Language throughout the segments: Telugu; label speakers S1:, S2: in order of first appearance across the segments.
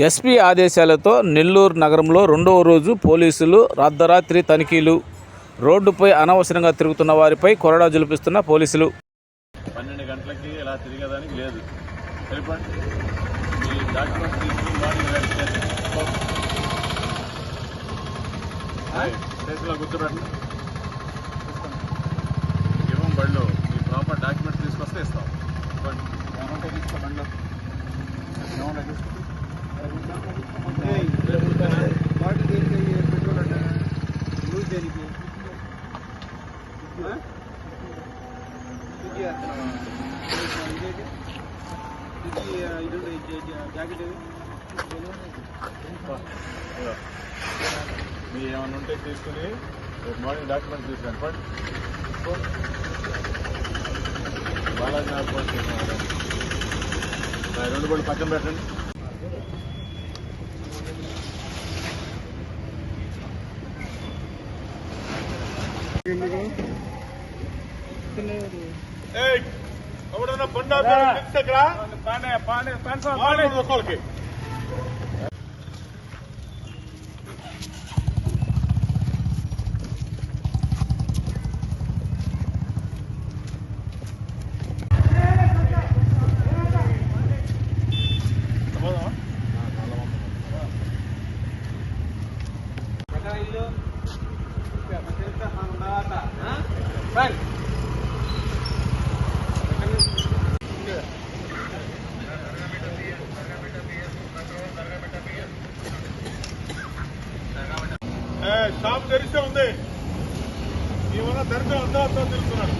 S1: ఎస్పీ ఆదేశాలతో నెల్లూరు నగరంలో రెండవ రోజు పోలీసులు అర్ధరాత్రి తనిఖీలు. రోడ్డుపై అనవసరంగా తిరుగుతున్న వారిపై కొరడా జులిపిస్తున్న పోలీసులు.
S2: పన్నెండు గంటలకి ఇలా తిరిగేదానికి లేదు. వెళ్ళిపోండి మీ డాక్యుమెంట్స్ ఇవ్వం బళ్ళు మీ ప్రాపర్ డాక్యుమెంట్స్ తీసుకొస్తే ఇస్తాం. తీసుకో బండ్లో ఏమన్నా తీసుకో
S3: బాటిల్ దేనికి పెట్రోల్ అంటే లూజ్ దేనికి ఆ? ఇది వేస్తున్నావా? ఇదేంటి? ఇది ఆ, ఇది ఉంది, జా- జా- జాకెట్ ఏది?
S2: ఇదిగో. మీ ఏమన్నా ఉంటే తీసుకుని రేపు మార్నింగ్ డాక్యుమెంట్స్ తీసుకురండి పండి. బాలాజీ నాకు రెండు బళ్ళు పక్కన పెట్టండి. ఎవడన్నా బండి
S3: पांडे पांडे पेंशन खोल के।
S2: షాప్ తెరిస్తే ఉంది. ఏమన్నా తెరిస్తే ఉందా? అంతా తెలుస్తున్నాడు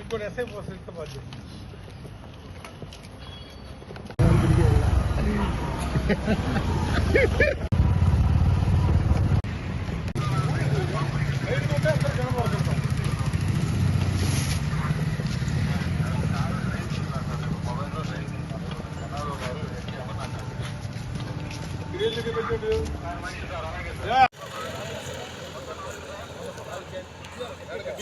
S2: ఇప్పుడు ఎస్ఐ పోస్ట్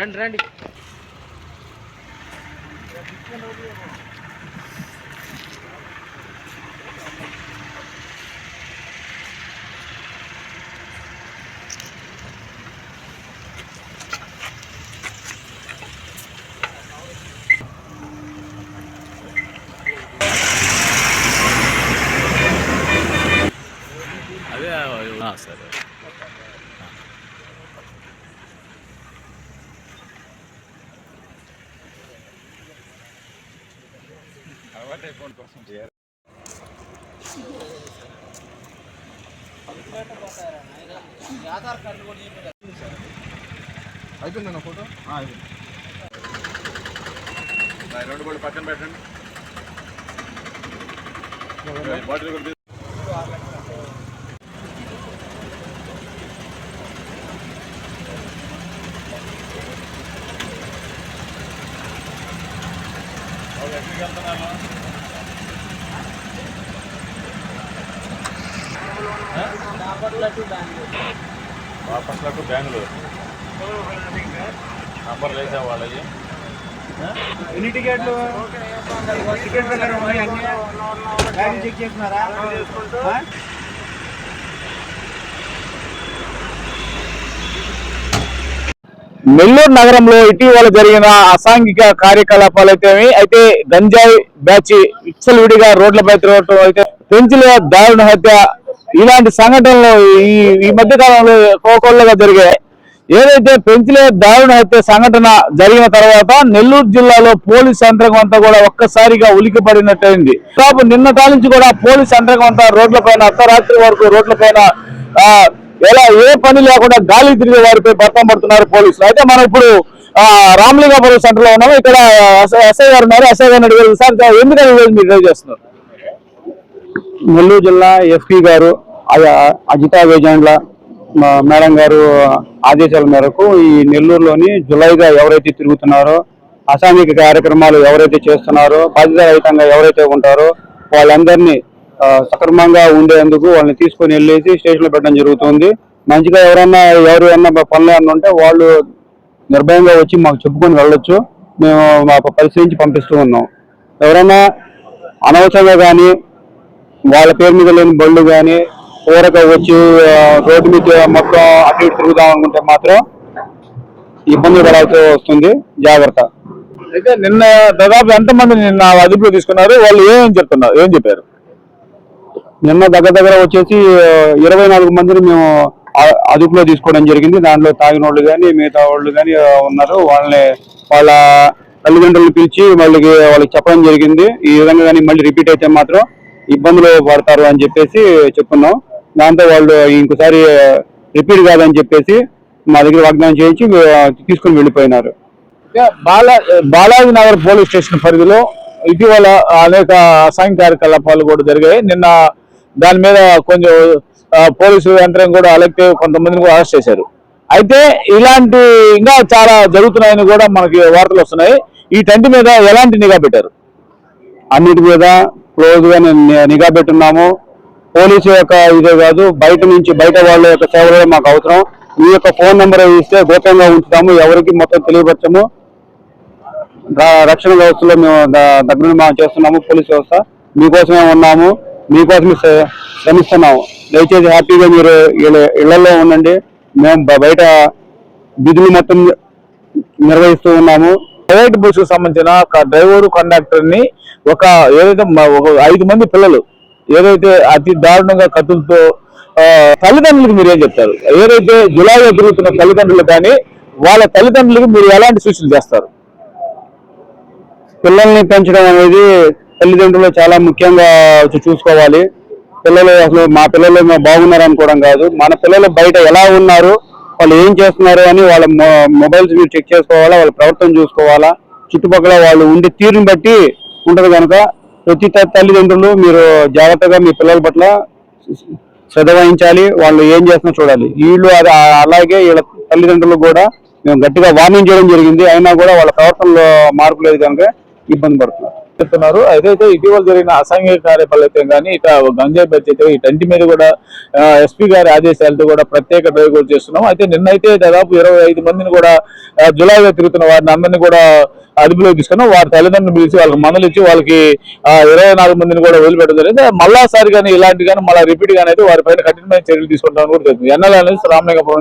S1: రండి రండి అదే సరే
S3: అయిపోయిందన్న ఫోటో?
S2: రెండు బళ్ళు పక్కన పెట్టండి. బాటిల్ కూడా ఎక్కడికి వెళ్తున్నాను బాపట్లకు బెంగళూరు నంబర్ లేసా వాళ్ళవి
S3: ఎన్ని టికెట్లు? టికెట్ ప్రకారం ఉన్నాయి అన్ని బ్యాగ్ చెక్ చేస్తున్నారా?
S1: నెల్లూరు నగరంలో ఇటీవల జరిగిన అసాంఘిక కార్యకలాపాలు అయితే అయితే గంజాయి బ్యాచ్ విచ్చలవిడిగా రోడ్లపై తిరగటం అయితే పెంచుల దారుణ హత్య ఇలాంటి సంఘటనలు ఈ ఈ మధ్య కాలంలో కోకొల్లగా జరిగాయి. ఏదైతే పెంచిలే దారుణ హత్య సంఘటన జరిగిన తర్వాత నెల్లూరు జిల్లాలో పోలీస్ యంత్రాంగం అంతా కూడా ఒక్కసారిగా ఉలికి పడినట్టయింది దాదాపు నిన్న నుంచి కూడా పోలీస్ యంత్రాంగం అంతా రోడ్లపైన అర్ధరాత్రి వరకు రోడ్లపైన పైన ఎలా ఏ పని లేకుండా గాలి తిరిగే వారిపై భర్తం పడుతున్నారు పోలీసులు. అయితే మనం ఇప్పుడు ఆ, రామలింగాపురం సెంటర్లో ఉన్నాము. ఇక్కడ ఎస్ఐ గారు ఉన్నారు. ఎస్ఐ గారిని అడిగారు సార్ ఎందుకని మీరు డ్రైవ్ చేస్తున్నారు?
S4: నెల్లూరు జిల్లా ఎస్పీ గారు అజితా వేజాండ్ల మేడం గారు ఆదేశాల మేరకు ఈ నెల్లూరులోని జులైగా ఎవరైతే తిరుగుతున్నారో అసామిక కార్యక్రమాలు ఎవరైతే చేస్తున్నారో బాధ్యతారహితంగా ఎవరైతే ఉంటారో వాళ్ళందరినీ సక్రమంగా ఉండేందుకు వాళ్ళని తీసుకొని వెళ్ళేసి స్టేషన్లో పెట్టడం జరుగుతుంది. మంచిగా ఎవరన్నా ఎవరు ఏమన్నా పనులు ఏమన్నా ఉంటే వాళ్ళు నిర్భయంగా వచ్చి మాకు చెప్పుకొని వెళ్ళొచ్చు. మేము మాకు పరిశీలించి పంపిస్తూ ఉన్నాం. ఎవరైనా అనవసరంగా కానీ వాళ్ళ పేరు మీద లేని బళ్ళు కానీ ఊరక వచ్చి రోడ్డు మీద మొత్తం అటు ఇటు తిరుగుదాం అనుకుంటే మాత్రం ఇబ్బంది పడాల్సి వస్తుంది. జాగ్రత్త.
S1: అయితే నిన్న దాదాపు ఎంతమంది నిన్న అదుపులో తీసుకున్నారు? వాళ్ళు ఏం చెప్తున్నారు? ఏం చెప్పారు?
S4: నిన్న దగ్గర దగ్గర వచ్చేసి ఇరవై నాలుగు మందిని మేము అదుపులో తీసుకోవడం జరిగింది. దాంట్లో తాగిన వాళ్ళు కానీ మిగతా వాళ్ళు కానీ ఉన్నారు. వాళ్ళని వాళ్ళ తల్లిదండ్రులను పిలిచి వాళ్ళకి వాళ్ళకి చెప్పడం జరిగింది. ఈ విధంగా కానీ మళ్ళీ రిపీట్ అయితే మాత్రం ఇబ్బందులు పడతారు అని చెప్పేసి చెప్తున్నాం దాంతో వాళ్ళు ఇంకోసారి రిపీట్ కాదని చెప్పేసి మా దగ్గర వాగ్దానం చేయించి తీసుకొని వెళ్ళిపోయినారు.
S1: బాలా బాలాజీ నగర్ పోలీస్ స్టేషన్ పరిధిలో ఇటీవల అనేక అసాంఘిక కార్యకలాపాలు కూడా జరిగాయి. నిన్న దాని మీద కొంచెం పోలీసు యంత్రం కూడా అలెక్ట్ కొంతమందిని కూడా అరెస్ట్ చేశారు. అయితే ఇలాంటి ఇంకా చాలా జరుగుతున్నాయని కూడా మనకి వార్తలు వస్తున్నాయి. ఈ టెంట్ మీద ఎలాంటి నిఘా పెట్టారు?
S4: అన్నిటి మీద క్లోజ్గా ని- నిఘా పెట్టున్నాము. పోలీసు యొక్క ఇదే కాదు బయట నుంచి బయట వాళ్ళ యొక్క సేవలు మాకు అవసరం. మీ యొక్క ఫోన్ నెంబర్ ఇస్తే గోప్యంగా ఉంచుతాము ఎవరికి మొత్తం తెలియపరచము. రక్షణ వ్యవస్థలో మేము దగ్గర మేము చేస్తున్నాము పోలీస్ వ్యవస్థ. మీకోసమే ఉన్నాము. మీకోసమే శ్రమిస్తున్నాము. దయచేసి హ్యాపీగా మీరు ఇళ్ళలో ఉండండి. మేము బయట విధులు మొత్తం నిర్వహిస్తూ ఉన్నాము.
S1: ప్రైవేట్ బస్సుకు సంబంధించిన ఒక డ్రైవర్ కండక్టర్ని ఒక ఏదైతే ఒక ఐదు మంది పిల్లలు ఏదైతే అతి దారుణంగా కత్తులతో తల్లిదండ్రులకు మీరు ఏం చెప్తారు? ఏదైతే జులైలో తిరుగుతున్న తల్లిదండ్రులు కానీ వాళ్ళ తల్లిదండ్రులకు మీరు ఎలాంటి సూచనలు చేస్తారు?
S4: పిల్లల్ని పెంచడం అనేది తల్లిదండ్రులు చాలా ముఖ్యంగా చూసుకోవాలి. పిల్లలు అసలు మా పిల్లలు బాగున్నారు అనుకోవడం కాదు. మన పిల్లలు బయట ఎలా ఉన్నారు? వాళ్ళు ఏం చేస్తున్నారు అని వాళ్ళ మొ- మొబైల్స్ మీరు చెక్ చేసుకోవాలా వాళ్ళ ప్రవర్తన చూసుకోవాలా? చుట్టుపక్కల వాళ్ళు ఉండే తీరుని బట్టి ఉంటుంది కనుక ప్రతి తల్లిదండ్రులు మీరు జాగ్రత్తగా మీ పిల్లల పట్ల శ్రద్ధ వహించాలి వాళ్ళు ఏం చేస్తున్నా చూడాలి. వీళ్ళు అది అలాగే వీళ్ళ తల్లిదండ్రులు కూడా మేము గట్టిగా వార్నింగ్ చేయడం జరిగింది అయినా కూడా వాళ్ళ ప్రవర్తనలో మార్పు లేదు కనుక ఇబ్బంది పడుతున్నారు.
S1: చెప్తున్నారు. ఏదైతే ఇటీవల జరిగిన అసాంఘిక కార్యకలాపం కానీ ఇక గంజాయి బడ్జెట్ ఈ మీద కూడా ఎస్పీ గారి ఆదేశాలతో కూడా ప్రత్యేక డ్రైవ్ కూడా చేస్తున్నాం. అయితే నిన్నైతే దాదాపు ఇరవై ఐదు మందిని కూడా జులైలో తిరుగుతున్న వారిని అందరినీ కూడా అదుపులోకి తీసుకున్నాం. వారి తల్లిదండ్రులు పిలిచి వాళ్ళకి మందులు ఇచ్చి వాళ్ళకి ఇరవై నాలుగు మందిని కూడా వదిలిపెట్టడం జరిగింది. మళ్ళాసారి కానీ ఇలాంటి కానీ మళ్ళీ రిపీట్ కానీ అయితే వారిపైన కఠినమైన చర్యలు తీసుకుంటామని కూడా జరుగుతుంది ఎన్నెల అనేది రామలింగపురం